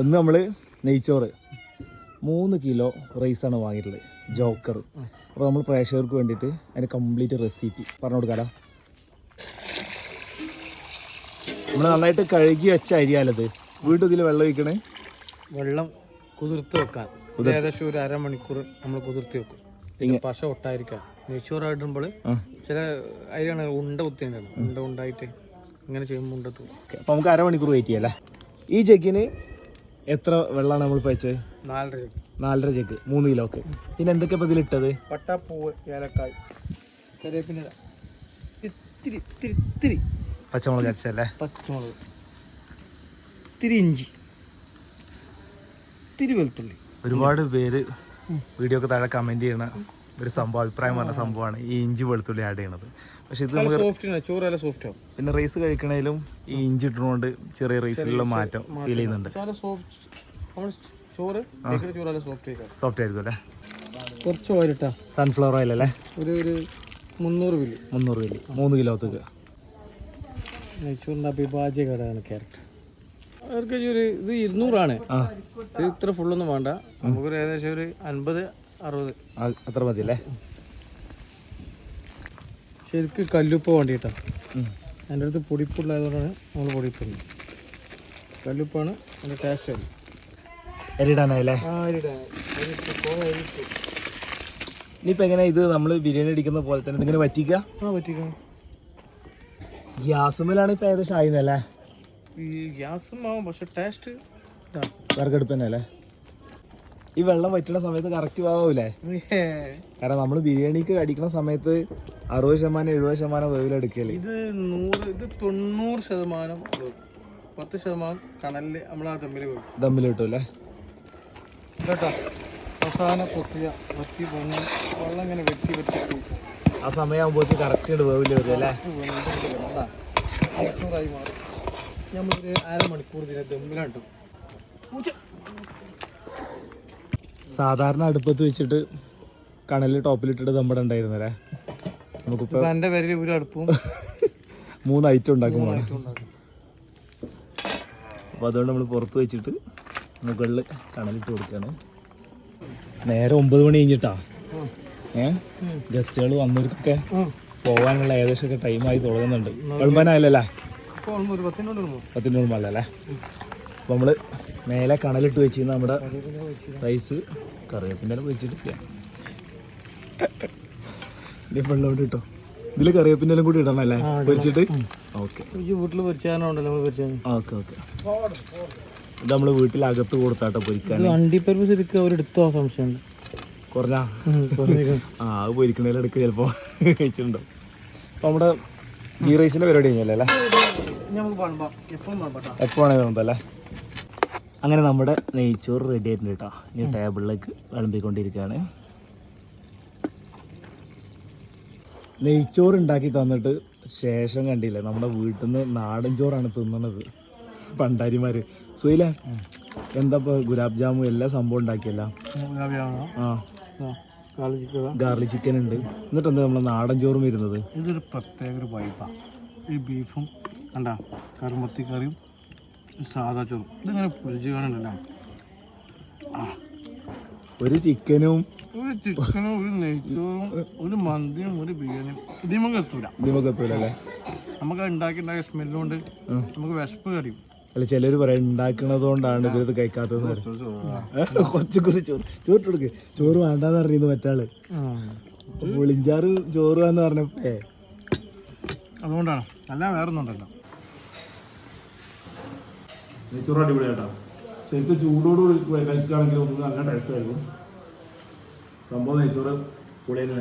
ഒന്ന് നമ്മൾ നെയ്ച്ചോറ്. മൂന്ന് കിലോ റൈസാണ് വാങ്ങിയിട്ടുള്ളത്. ജോക്കർ. അപ്പോൾ നമ്മൾ പ്രേക്ഷകർക്ക് വേണ്ടിയിട്ട് അതിന്റെ കംപ്ലീറ്റ് റെസിപ്പി പറഞ്ഞു കൊടുക്കാലോ. നമ്മൾ നന്നായിട്ട് കഴുകി വെച്ച അരിയാലത് വീണ്ടും ഇതിൽ വെള്ളം ഒഴിക്കണേ. വെള്ളം കുതിർത്ത് വെക്കാൻ. ഏകദേശം ഒരു അരമണിക്കൂർ നമ്മൾ കുതിർത്തി വെക്കും. പിന്നെ പശ ഒട്ടായിരിക്കാം നെയ്ച്ചോറായിടുമ്പോൾ ചില അരിയാണ് ഉണ്ട കുത്തിണ്ടാണ് ഉണ്ട ഉണ്ടായിട്ട് ഇങ്ങനെ ചെയ്യുമ്പോൾ ഉണ്ടത്തു അപ്പം അപ്പോൾ നമുക്ക് അരമണിക്കൂർ വെയിറ്റ് ചെയ്യാം ഈ ജഗ്ഗിന് എത്ര വെള്ളമാണ് നമ്മൾ പയച്ചത് നാലര നാലര ചെക്ക് മൂന്ന് കിലോ. ഒക്കെ പിന്നെ എന്തൊക്കെ ഇപ്പൊ ഇതിലിട്ടത്? പട്ടാപ്പൂവ് ഏലക്കായ് കറിവേപ്പിന്റെ ഇത്തിരി ഇത്തിരി ഇത്തിരി. പച്ചമുളക് അരച്ചല്ലേ പച്ചമുളക്. ഇത്തിരി ഇഞ്ചി. ഇത്തിരി വെളുത്തുള്ളി. ഒരുപാട് പേര് വീഡിയോ ഒക്കെ താഴെ കമന്റ് ചെയ്യണ ഒരു സംഭവം അഭിപ്രായം പറഞ്ഞ സംഭവമാണ്. ഈ ഇഞ്ചി വെളുത്തുള്ളി ആഡ് ചെയ്യണത്. പക്ഷെ ഇത് നമുക്ക് സോഫ്റ്റ് പിന്നെ റൈസ് കഴിക്കണേലും ഈ ഇഞ്ചി ഇട്ടുകൊണ്ട് ചെറിയ റൈസിലുള്ള മാറ്റം ഫീൽ ചെയ്യുന്നുണ്ട്. സോഫ്റ്റ് ആയിരിക്കും. അല്ലേ? കുറച്ച് ഓയിലിട്ടാ സൺഫ്ലവർ ഓയിൽ അല്ലേ? ഒരു ഒരു മുന്നൂറ് വില്ലി മുന്നൂറ് മില്ലി. മൂന്ന് കിലോത്തേക്ക് നെയ്ച്ചോറിന്റെ അഭിഭാജ്യ ഘടകമാണ് ക്യാരറ്റ് അവർക്ക് ഒരു ഇത് ഇരുന്നൂറാണ്. ഇത് ഇത്ര ഫുള്ളൊന്നും വേണ്ട. നമുക്കൊരു ഏകദേശം ഒരു അൻപത് അറുപത്. അത്ര മതി അല്ലേ ശരിക്ക് കല്ലുപ്പ് വേണ്ടിയിട്ടാണ്. എന്റെ അടുത്ത് പൊടിപ്പുള്ളതുകൊണ്ടാണ് നമ്മൾ പൊടിപ്പുള്ളത് കല്ലുപ്പാണ് അതിന്റെ ടേസ്റ്റ് വരും എരിടാനല്ലേ ആ ഇനിയിപ്പോൾ എങ്ങനെ ഇത് നമ്മൾ ബിരിയാണി അടിക്കുന്ന പോലെ തന്നെ ഇതിങ്ങനെ പറ്റിക്കുക ആ പറ്റിക്കണം ഗ്യാസുമേലാണ് ഇപ്പം ഏകദേശം ആയിരുന്നല്ലേ ഈ ഗ്യാസും ആവും പക്ഷെ ടേസ്റ്റ് വിറകടുപ്പ് തന്നെ അല്ലേ ഈ വെള്ളം വറ്റുന്ന സമയത്ത് കറക്റ്റ് ആവൂലേ കാരണം നമ്മൾ ബിരിയാണിക്ക് അടിക്കുന്ന സമയത്ത് അറുപത് ശതമാനം എഴുപത് ശതമാനം വേവിലെടുക്കൽ ഇത് നൂറ് ഇത് തൊണ്ണൂറ് ശതമാനം. പത്ത് ശതമാനം കണലിൽ നമ്മൾ ആ തമ്മിൽ പോയി ദമ്മിൽ കിട്ടുമല്ലേ കേട്ടോ അവസാനം പൊത്തിയ വറ്റി പൊങ്ങി വെള്ളം ഇങ്ങനെ വെട്ടി വെട്ടി ആ സമയമാകുമ്പോഴത്തേക്ക് കറക്റ്റ് വേവിൽ വരും അല്ലേ? മണിക്കൂറായി മാറും. നമ്മളൊരു അരമണിക്കൂർ ഇതിനെ ദമ്മിലാണ്ട് സാധാരണ അടുപ്പത്ത് വെച്ചിട്ട് കണലിൽ ടോപ്പിലിട്ടിട്ട് നമ്മുടെ ഉണ്ടായിരുന്നല്ലേ? നമുക്കിപ്പോ എന്റെ പേരിൽ ഒരു അടുപ്പും മൂന്ന് ഐറ്റം ഉണ്ടാക്കും അപ്പൊ അപ്പോൾ അതുകൊണ്ട് നമ്മൾ പുറത്ത് വെച്ചിട്ട് മുകളിൽ കണലിട്ട് കൊടുക്കുകയാണ് നേരെ ഒമ്പത് മണി കഴിഞ്ഞിട്ടാ. ഏ. ഗസ്റ്റുകൾ വന്നവർക്കൊക്കെ പോവാനുള്ള പോകാനുള്ള ഏകദേശമൊക്കെ ടൈമായി തുടങ്ങുന്നുണ്ട്. വിളമ്പാനായല്ലേ ഇപ്പോൾ ഓൾമോ ഒരു പത്തിനോട് നമ്മൾ അപ്പോൾ നമ്മൾ മേലെ കണലിട്ട് വെച്ചിരുന്ന നമ്മുടെ റൈസ് കറിവേപ്പിന്റെ വെച്ചിട്ട് വെള്ളമുണ്ട് കിട്ടോ ഇതിൽ കറിവേപ്പിന്റെ കൂടി ഇടണം അല്ലേ? പൊരിച്ചിട്ട്? ഓക്കെ. വീട്ടിൽ ഓക്കെ ഓക്കെ. ഇത് നമ്മൾ വീട്ടിൽ അകത്ത് കൊടുത്താട്ടോ പൊരിക്കാൻ ഇത് അണ്ടിപ്പരിപ്പ് ശരിക്കും അവരെടുത്തോ സംശയമുണ്ട് കുറഞ്ഞാ. ആ അത് പൊരിക്കണേലെടുക്ക് ചിലപ്പോൾ കഴിച്ചിട്ടുണ്ടോ അപ്പോൾ നമ്മുടെ ഗീ റൈസിന്റെ പരിപാടി കഴിഞ്ഞല്ലേ? അല്ലേ എപ്പോൾ വേണമെങ്കിൽ വിളമ്പല്ലേ അങ്ങനെ നമ്മുടെ നെയ്ച്ചോറ് റെഡി ആയിട്ടുണ്ട് കേട്ടോ ഇനി ടേബിളിലേക്ക് വിളമ്പിക്കൊണ്ടിരിക്കുകയാണ്. നെയ്ച്ചോറ് ഉണ്ടാക്കി തന്നിട്ട് ശേഷം കണ്ടില്ലേ നമ്മുടെ വീട്ടിൽ നിന്ന് നാടൻ ചോറാണ് തിന്നണത്. പണ്ടാരിമാർ സുയില എന്താ ഇപ്പോൾ ഗുലാബ് ജാമു എല്ലാ സംഭവം ഉണ്ടാക്കിയല്ല? ആ. ഗാർലിക് ചിക്കൻ ഉണ്ട്. എന്നിട്ട് എന്താ നമ്മുടെ നാടൻ ചോറും വരുന്നത്? ഇതൊരു പ്രത്യേക ഒരു വൈബാണ് ഈ ബീഫും കണ്ട കറുമത്തി കറിയും സാദാ ചോറും. ഇതിങ്ങനെ പൊരിച്ച് കാണണ്ടല്ലോ ഒരു ചിക്കനും ഒരു ചിക്കനും ഒരു നെയ്ച്ചോറും ഒരു മന്തിയും ഒരു ബിരിയാണിയും. ഇത് നമുക്ക് എത്തൂല. ഇതിമൊക്കെ എത്തൂലല്ലേ? നമുക്ക് ഉണ്ടാക്കി ഉണ്ടാക്കിയ സ്മെല്ലുകൊണ്ട് നമുക്ക് വിശപ്പ് കറിയും. അല്ല ചിലർ പറയാം ഉണ്ടാക്കണത് കൊണ്ടാണ് ഇവരത് കഴിക്കാത്തത് കുറച്ച് കുറച്ച് ചോറ്. ചോറ് കൊടുക്ക്. ചോറ് വേണ്ടാന്ന് അറിയുന്നു മറ്റാൾ. പുളിഞ്ചാറ് ചോറ് എന്ന് പറഞ്ഞപ്പേ. അതുകൊണ്ടാണ്. അല്ല വേറൊന്നും ഉണ്ടല്ലോ. നെയ്ച്ചോറ് അടിപൊളിയാട്ടോ. ശരിക്കും ചൂടോട് കഴിക്കുകയാണെങ്കിൽ ഒന്ന് നല്ല ടേസ്റ്റ് ആയിരുന്നു. സംഭവം നെയ്ച്ചോറ് പുളിയിൽ